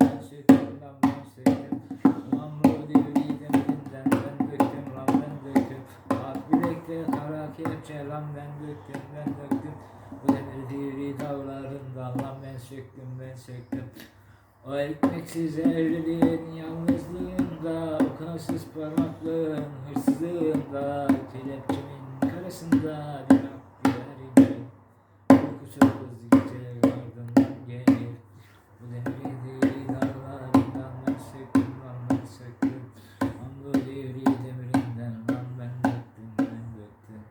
Ben söktüm ben ben söktüm Ulan bu devri demirinden ben döktüm lan ben döktüm. Ak bilekte kara kepçe lan ben döktüm Bu devri devri dağlarından lan ben söktüm ben söktüm O ekmeksiz evliliğin yanlış devri demirinden lan ben döktüm ben döktüm.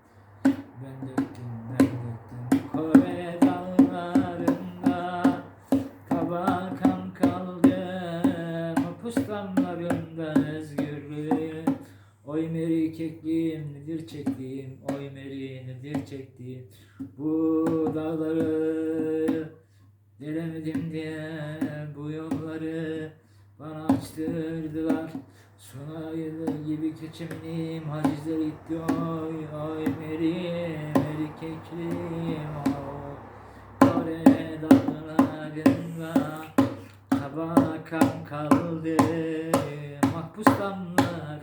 Ben döktüm ben döktüm. Kore dağlarında Tabakan kaldım Pustamlarında özgürlüğüm Oy meri kekliğim nedir çektiğim? Oy meri nedir çektiğim? Bu dağları Delemedim diye bu yolları bana açtırdılar Sona yılı gibi keçeminim hacizler gitti oy oy meri meri keklim oy Kore dağlarında tabakam kaldı Mahpus damlar